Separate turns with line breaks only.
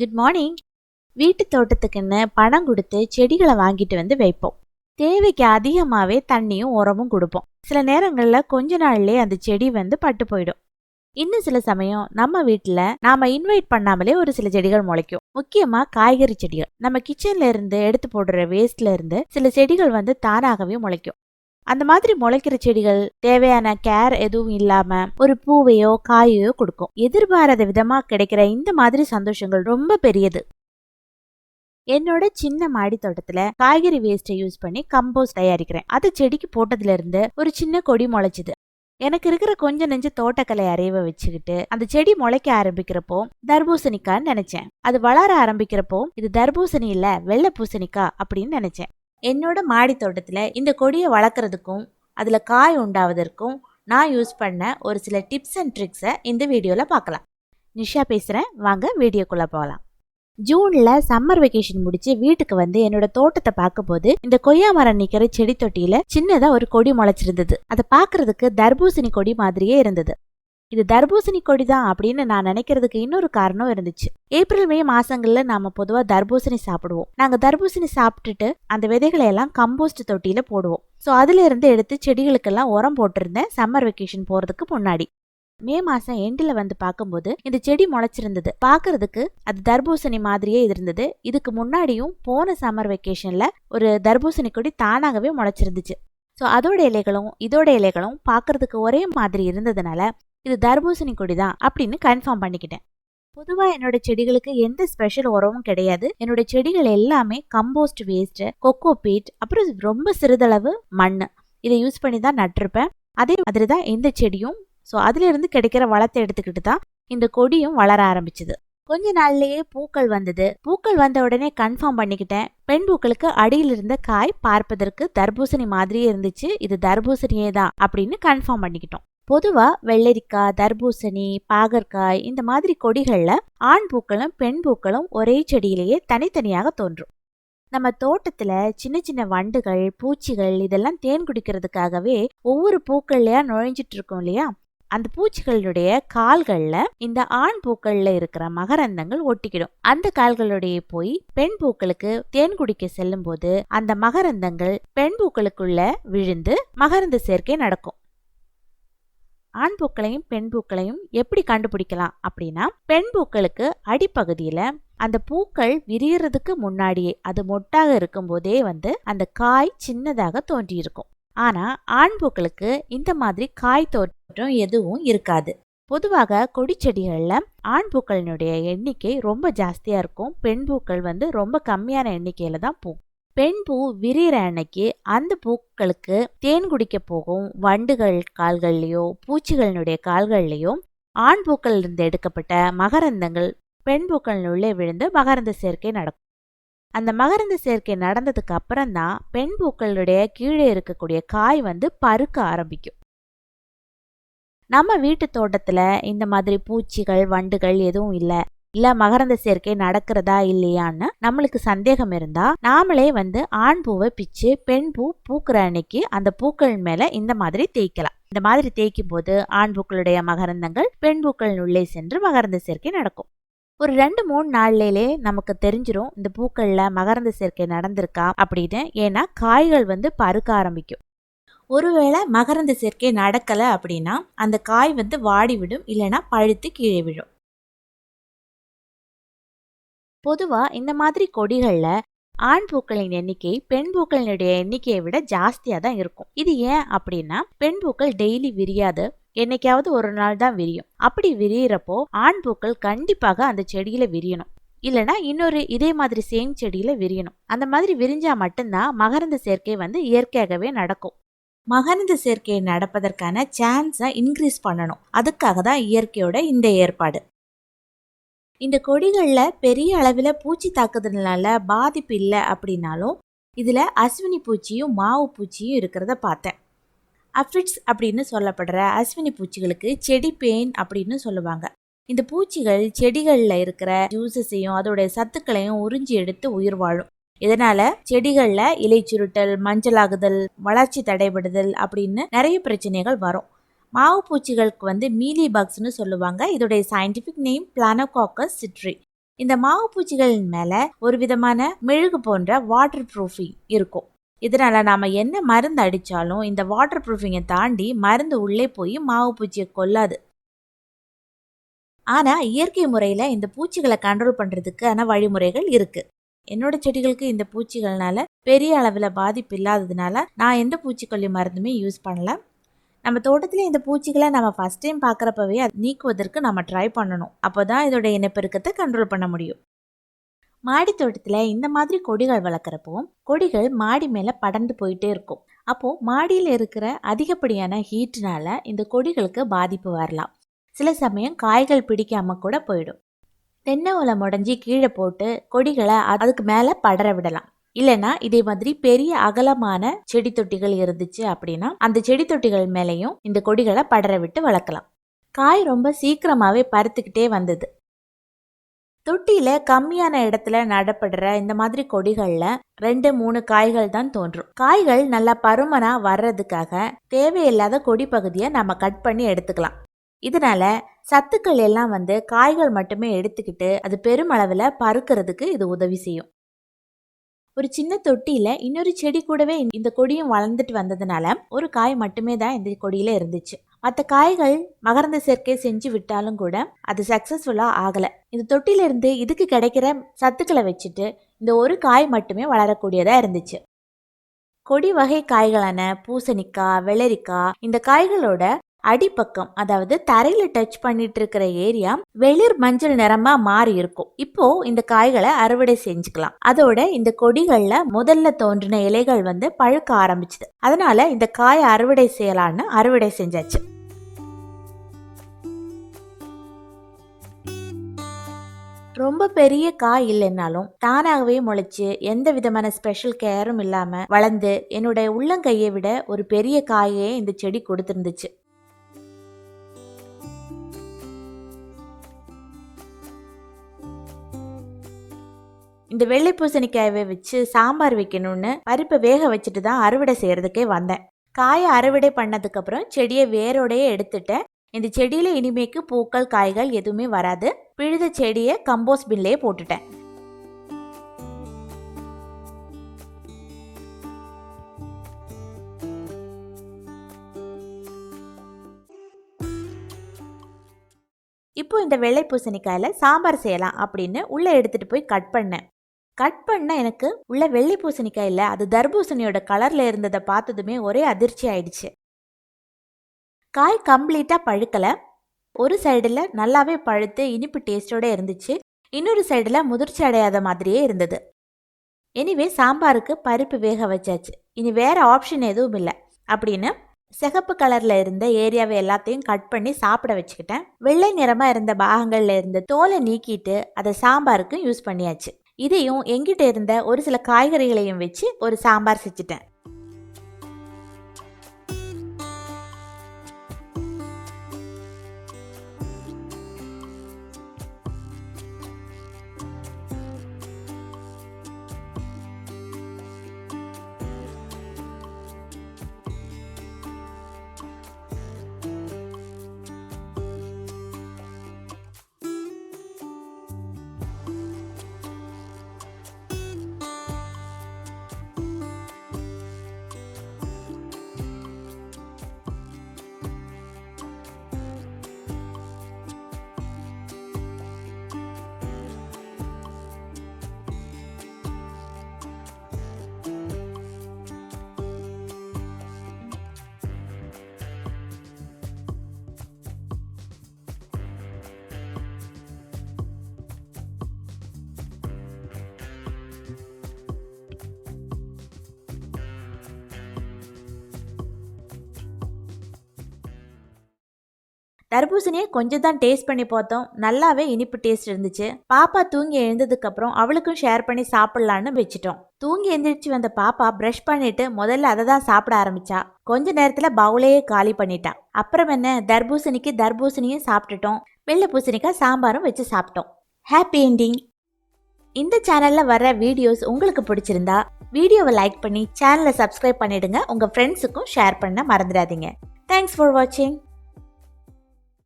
Good morning வீட்டு தோட்டத்துக்குன்னு பணம் கொடுத்து செடிகளை வாங்கிட்டு வந்து வைப்போம். தேவைக்கு அதிகமாகவே தண்ணியும் உரமும் கொடுப்போம். சில நேரங்களில் கொஞ்ச நாள்லேயே அந்த செடி வந்து பட்டு போயிடும். இன்னும் சில சமயம் நம்ம வீட்டில் நாம் இன்வைட் பண்ணாமலே ஒரு சில செடிகள் முளைக்கும். முக்கியமாக காய்கறி செடிகள். நம்ம கிச்சன்ல இருந்து எடுத்து போடுற வேஸ்ட்ல இருந்து சில செடிகள் வந்து தானாகவே முளைக்கும். அந்த மாதிரி முளைக்கிற செடிகள் தேவையான கேர் எதுவும் இல்லாம ஒரு பூவையோ காயையோ கொடுக்கும். எதிர்பாராத விதமா கிடைக்கிற இந்த மாதிரி சந்தோஷங்கள் ரொம்ப பெரியது. என்னோட சின்ன மாடி தோட்டத்துல காய்கறி வேஸ்ட்டை யூஸ் பண்ணி கம்போஸ்ட் தயாரிக்கிறேன். அது செடிக்கு போட்டதுல இருந்து ஒரு சின்ன கொடி முளைச்சுது. எனக்கு இருக்கிற கொஞ்ச நெஞ்ச தோட்டக்கலை அறைவை வச்சுக்கிட்டு அந்த செடி முளைக்க ஆரம்பிக்கிறப்போ தர்பூசணிக்கான்னு நினைச்சேன். அது வளர ஆரம்பிக்கிறப்போ இது தர்பூசணி இல்ல வெள்ளை பூசணிக்கா அப்படின்னு நினைச்சேன். என்னோட மாடி தோட்டத்தில் இந்த கொடியை வளர்க்குறதுக்கும் அதில் காய் உண்டாவதற்கும் நான் யூஸ் பண்ண ஒரு சில டிப்ஸ் அண்ட் ட்ரிக்ஸை இந்த வீடியோவில் பார்க்கலாம். நிஷா பேசுகிறேன் வாங்க வீடியோக்குள்ளே போகலாம் ஜூனில் சம்மர் வெக்கேஷன் முடிச்சு வீட்டுக்கு வந்து என்னோட தோட்டத்தை பார்க்கும்போது இந்த கொய்யா மரம் நிற்கிற செடி தொட்டியில் சின்னதாக ஒரு கொடி முளைச்சிருந்தது. அதை பார்க்குறதுக்கு தர்பூசணி கொடி மாதிரியே இருந்தது. இது தர்பூசணி கொடி தான் அப்படின்னு நான் நினைக்கிறதுக்கு இன்னொரு காரணம் இருந்துச்சு. ஏப்ரல் மே மாசங்கள்ல நாம பொதுவா தர்பூசணி சாப்பிடுவோம். நாங்க தர்பூசணி சாப்பிட்டுட்டு அந்த விதைகளை எல்லாம் கம்போஸ்ட் தொட்டியில போடுவோம். ஸோ அதுல இருந்து எடுத்து செடிகளுக்கெல்லாம் உரம் போட்டிருந்தேன். சம்மர் வெக்கேஷன் போறதுக்கு முன்னாடி. மே மாசம் எண்டில் வந்து பார்க்கும்போது இந்த செடி முளைச்சிருந்தது. பார்க்கறதுக்கு அது தர்பூசணி மாதிரியே இருந்தது. இதுக்கு முன்னாடியும் போன சம்மர் வெக்கேஷன்ல ஒரு தர்பூசணி கொடி தானாகவே முளைச்சிருந்துச்சு. ஸோ அதோட இலைகளும் இதோட இலைகளும் பார்க்கறதுக்கு ஒரே மாதிரி இருந்ததுனால இது தர்பூசணி கொடி தான் அப்படின்னு கன்ஃபார்ம் பண்ணிக்கிட்டேன். பொதுவாக என்னோட செடிகளுக்கு எந்த ஸ்பெஷல் உரமும் கிடையாது. என்னோட செடிகள் எல்லாமே கம்போஸ்ட் வேஸ்ட் கொக்கோ பீட் அப்புறம் ரொம்ப சிறிதளவு மண் இதை யூஸ் பண்ணி தான் நட்டிருப்பேன். அதே மாதிரி தான் இந்த செடியும். ஸோ அதிலிருந்து கிடைக்கிற வளத்தை எடுத்துக்கிட்டு தான் இந்த கொடியும் வளர ஆரம்பிச்சது. கொஞ்ச நாள்லயே பூக்கள் வந்தது. பூக்கள் வந்த உடனே கன்ஃபார்ம் பண்ணிக்கிட்டேன். பெண் பூக்களுக்கு அடியில் இருந்த காய் பார்ப்பதற்கு தர்பூசணி மாதிரியே இருந்துச்சு. இது தர்பூசணியே தான் அப்படின்னு கன்ஃபார்ம் பண்ணிக்கிட்டோம். பொதுவாக வெள்ளரிக்காய் தர்பூசணி பாகற்காய் இந்த மாதிரி கொடிகளில் ஆண் பூக்களும் பெண் பூக்களும் ஒரே செடியிலேயே தனித்தனியாக தோன்றும். நம்ம தோட்டத்தில் சின்ன சின்ன வண்டுகள் பூச்சிகள் இதெல்லாம் தேன் குடிக்கிறதுக்காகவே ஒவ்வொரு பூக்கள்லயா நுழைஞ்சிட்டு இருக்கோம் இல்லையா? அந்த பூச்சிகளுடைய கால்களில் இந்த ஆண் பூக்களில் இருக்கிற மகரந்தங்கள் ஒட்டிக்கிடும். அந்த கால்களுடைய போய் பெண் பூக்களுக்கு தேன் குடிக்க செல்லும் போது அந்த மகரந்தங்கள் பெண் பூக்களுக்குள்ள விழுந்து மகரந்த சேர்க்கை நடக்கும். ஆண் பூக்களையும் பெண் பூக்களையும் எப்படி கண்டுபிடிக்கலாம் அப்படின்னா பெண் பூக்களுக்கு அடிப்பகுதியில் அந்த பூக்கள் விரியறதுக்கு முன்னாடியே அது மொட்டாக இருக்கும்போதே வந்து அந்த காய் சின்னதாக தோன்றியிருக்கும். ஆனால் ஆண் பூக்களுக்கு இந்த மாதிரி காய் தோற்றம் எதுவும் இருக்காது. பொதுவாக கொடிச்செடிகளில் ஆண் பூக்களினுடைய எண்ணிக்கை ரொம்ப ஜாஸ்தியாக இருக்கும். பெண் பூக்கள் வந்து ரொம்ப கம்மியான எண்ணிக்கையில் தான் பூ பெண் பூ விரிகிற அன்னைக்கு அந்த பூக்களுக்கு தேன் குடிக்க போகும். வண்டுகள் கால்கள்லேயோ பூச்சிகளினுடைய கால்கள்லேயோ ஆண் பூக்கள் இருந்து எடுக்கப்பட்ட மகரந்தங்கள் பெண் பூக்கள் உள்ளே விழுந்து மகரந்த சேர்க்கை நடக்கும். அந்த மகரந்த சேர்க்கை நடந்ததுக்கு அப்புறம் தான் பெண் பூக்களுடைய கீழே இருக்கக்கூடிய காய் வந்து பருக்க ஆரம்பிக்கும். நம்ம வீட்டு தோட்டத்தில் இந்த மாதிரி பூச்சிகள் வண்டுகள் எதுவும் இல்லை. இல்ல மகரந்த சேர்க்கை நடக்கிறதா இல்லையான்னு நம்மளுக்கு சந்தேகம் இருந்தா நாமளே வந்து ஆண் பூவை பிச்சு பெண் பூ பூக்குற அன்னைக்கு அந்த பூக்கள் மேல இந்த மாதிரி தேய்க்கலாம். இந்த மாதிரி தேய்க்கும் போது ஆண் பூக்களுடைய மகரந்தங்கள் பெண் பூக்கள் உள்ளே சென்று மகரந்த சேர்க்கை நடக்கும். ஒரு ரெண்டு மூணு நாள்லேயே நமக்கு தெரிஞ்சிடும் இந்த பூக்கள்ல மகரந்த சேர்க்கை நடந்திருக்கா அப்படின்னு. ஏன்னா காய்கள் வந்து பருக்க ஆரம்பிக்கும். ஒருவேளை மகரந்த சேர்க்கை நடக்கல அப்படின்னா அந்த காய் வந்து வாடி விடும் இல்லைன்னா பழுத்து கீழே விழும். பொதுவா இந்த மாதிரி கொடிகளில் ஆண் பூக்களின் எண்ணிக்கை பெண் பூக்களினுடைய எண்ணிக்கையை விட ஜாஸ்தியாக தான் இருக்கும். இது ஏன் அப்படின்னா பெண் பூக்கள் டெய்லி விரியாது. என்னைக்காவது ஒரு நாள் தான் விரியும். அப்படி விரியறப்போ ஆண் பூக்கள் கண்டிப்பாக அந்த செடியில விரியணும். இல்லைனா இன்னொரு இதே மாதிரி சேம் செடியில விரியணும். அந்த மாதிரி விரிஞ்சா மட்டும்தான் மகரந்த சேர்க்கை வந்து இயற்கையாகவே நடக்கும். மகரந்த சேர்க்கையை நடப்பதற்கான சான்ஸை இன்க்ரீஸ் பண்ணணும். அதுக்காக தான் இயற்கையோட இந்த ஏற்பாடு. இந்த கொடிகளில் பெரிய அளவில் பூச்சி தாக்குதல்னால பாதிப்பு இல்லை அப்படின்னாலும் இதில் அஸ்வினி பூச்சியும் மாவு பூச்சியும் இருக்கிறத பார்த்தேன். அஃபிட்ஸ் அப்படின்னு சொல்லப்படுற அஸ்வினி பூச்சிகளுக்கு செடி பெயின் அப்படின்னு சொல்லுவாங்க. இந்த பூச்சிகள் செடிகளில் இருக்கிற ஜூசஸையும் அதோடைய சத்துக்களையும் உறிஞ்சி எடுத்து உயிர் வாழும். இதனால செடிகளில் இலை சுருட்டல் மஞ்சளாகுதல் வளர்ச்சி தடைபடுதல் அப்படின்னு நிறைய பிரச்சனைகள் வரும். மாவு பூச்சிகளுக்கு வந்து மீலி பக்ஸ்னு சொல்லுவாங்க. இதோடைய சயின்டிஃபிக் நேம் பிளானோகாக்கஸ் சிட்ரி இந்த மாவு பூச்சிகளின் மேலே ஒரு விதமான மெழுகு போன்ற வாட்டர் ப்ரூஃபிங் இருக்கும். இதனால் நாம் என்ன மருந்து அடித்தாலும் இந்த வாட்டர் ப்ரூஃபிங்கை தாண்டி மருந்து உள்ளே போய் மாவு பூச்சியை கொல்லாது ஆனால் இயற்கை முறையில் இந்த பூச்சிகளை கண்ட்ரோல் பண்ணுறதுக்கான வழிமுறைகள் இருக்குது என்னோட செடிகளுக்கு இந்த பூச்சிகள்னால பெரிய அளவில் பாதிப்பு இல்லாததுனால நான் எந்த பூச்சிக்கொல்லி மருந்துமே யூஸ் பண்ணல. நம்ம தோட்டத்தில் இந்த பூச்சிகளை நம்ம ஃபஸ்ட் டைம் பார்க்குறப்பவே அதை நீக்குவதற்கு நம்ம ட்ரை பண்ணணும். அப்போ தான் இதோட இனப்பெருக்கத்தை கண்ட்ரோல் பண்ண முடியும். மாடி தோட்டத்தில் இந்த மாதிரி கொடிகள் வளர்க்குறப்போ கொடிகள் மாடி மேலே படர்ந்து போயிட்டே இருக்கும். அப்போது மாடியில் இருக்கிற அதிகப்படியான ஹீட்னால இந்த கொடிகளுக்கு பாதிப்பு வரலாம். சில சமயம் காய்கள் பிடிக்காம கூட போயிடும். தென்னை ஓலை முடஞ்சி கீழே போட்டு கொடிகளை அதுக்கு மேலே படர விடலாம். இல்லைன்னா இதே மாதிரி பெரிய அகலமான செடி தொட்டிகள் இருந்துச்சு அப்படின்னா அந்த செடி தொட்டிகள் மேலேயும் இந்த கொடிகளை படர விட்டு வளர்க்கலாம். காய் ரொம்ப சீக்கிரமாகவே பருத்துக்கிட்டே வந்தது. தொட்டியில் கம்மியான இடத்துல நடப்படுற இந்த மாதிரி கொடிகளில் ரெண்டு மூணு காய்கள் தான் தோன்றும். காய்கள் நல்லா பருமனா வர்றதுக்காக தேவையில்லாத கொடி பகுதியை நம்ம கட் பண்ணி எடுத்துக்கலாம். இதனால சத்துக்கள் எல்லாம் வந்து காய்கள் மட்டுமே எடுத்துக்கிட்டு அது பெருமளவில் பருக்கிறதுக்கு இது உதவி செய்யும். ஒரு சின்ன தொட்டியில இன்னொரு செடி கூடவே இந்த கொடியும் வளர்ந்துட்டு வந்ததுனால ஒரு காய் மட்டுமே தான் இந்த கொடியில இருந்துச்சு. மற்ற காய்கள் மகரந்த சேர்க்கை செஞ்சு விட்டாலும் கூட அது சக்சஸ்ஃபுல்லா ஆகல. இந்த தொட்டில இருந்து இதுக்கு கிடைக்கிற சத்துக்களை வச்சுட்டு இந்த ஒரு காய் மட்டுமே வளரக்கூடியதா இருந்துச்சு. கொடி வகை காய்களான பூசணிக்காய் வெள்ளரிக்காய் இந்த காய்களோட அடிப்பக்கம் அதாவது தரையில டச் பண்ணிட்டு இருக்கிற ஏரியா வெளிர் மஞ்சள் நிறமா மாறி இருக்கும். இப்போ இந்த காய்களை அறுவடை செஞ்சுக்கலாம். அதோட இந்த கொடிகள்ல முதல்ல தோன்றின இலைகள் வந்து பழுக்க ஆரம்பிச்சுது. அதனால இந்த காயை அறுவடை செய்யலான்னு அறுவடை செஞ்சாச்சு. ரொம்ப பெரிய காய் இல்லைன்னாலும் தானாகவே முளைச்சு எந்த விதமான ஸ்பெஷல் கேரும் இல்லாம வளர்ந்து என்னுடைய உள்ளங்கையை விட ஒரு பெரிய காயே இந்த செடி கொடுத்துருந்துச்சு. இந்த வெள்ளை பூசணிக்காயவை வச்சு சாம்பார் வைக்கணும்னு பருப்பை வேக வச்சுட்டு தான் அறுவடை செய்கிறதுக்கே வந்தேன். காயை அறுவடை பண்ணதுக்கப்புறம் செடியை வேரோடையே எடுத்துட்டேன். இந்த செடியில் இனிமேக்கு பூக்கள் காய்கள் எதுவுமே வராது. பிழுத செடியை கம்போஸ் பின்லேயே போட்டுட்டேன். இப்போ இந்த வெள்ளை பூசணிக்காயில் சாம்பார் செய்யலாம் அப்படின்னு உள்ளே எடுத்துகிட்டு போய் கட் பண்ணேன். கட் பண்ண எனக்கு உள்ள வெள்ளை பூசணிக்காய் இல்லை அது தர்பூசணியோட கலரில் இருந்ததை பார்த்ததுமே ஒரே அதிர்ச்சி ஆயிடுச்சு. காய் கம்ப்ளீட்டாக பழுக்கலை. ஒரு சைடில் நல்லாவே பழுத்து இனிப்பு டேஸ்டோடு இருந்துச்சு. இன்னொரு சைடில் முதிர்ச்சி அடையாத மாதிரியே இருந்தது. எனிவே சாம்பாருக்கு பருப்பு வேக வச்சாச்சு. இனி வேற ஆப்ஷன் எதுவும் இல்லை. அப்படின்னு சிகப்பு கலரில் இருந்த ஏரியாவை எல்லாத்தையும் கட் பண்ணி சாப்பிட வச்சுக்கிட்டேன். வெள்ளை நிறமாக இருந்த பாகங்கள்ல இருந்த தோலை நீக்கிட்டு அதை சாம்பாருக்கும் யூஸ் பண்ணியாச்சு. இதையும் எங்கிட்ட இருந்த ஒரு சில காய்கறிகளையும் வச்சு ஒரு சாம்பார் செஞ்சுட்டேன். தர்பூசணியை கொஞ்சம் தான் டேஸ்ட் பண்ணி பார்த்தோம். நல்லாவே இனிப்பு டேஸ்ட் இருந்துச்சு. பாப்பா தூங்கி எழுந்ததுக்கு அப்புறம் அவளுக்கும் ஷேர் பண்ணி சாப்பிடலான்னு வச்சுட்டோம். தூங்கி எந்திரிச்சு வந்த பாப்பா ப்ரஷ் பண்ணிட்டு முதல்ல அதை தான் சாப்பிட ஆரம்பிச்சா. கொஞ்ச நேரத்துல பவுலையே காலி பண்ணிட்டா. அப்புறம் என்ன தர்பூசணிக்கு தர்பூசணியும் சாப்பிட்டுட்டோம். வெள்ளை பூசணிக்காய் சாம்பாரும் வச்சு சாப்பிட்டோம். ஹாப்பி என்டிங் இந்த சேனல்ல வர வீடியோஸ் உங்களுக்கு பிடிச்சிருந்தா வீடியோவை லைக் பண்ணி சேனலை சப்ஸ்கிரைப் பண்ணிடுங்க. உங்க ஃப்ரெண்ட்ஸுக்கும் ஷேர் பண்ண மறந்துடாதீங்க. தேங்க்ஸ் ஃபார் வாட்சிங்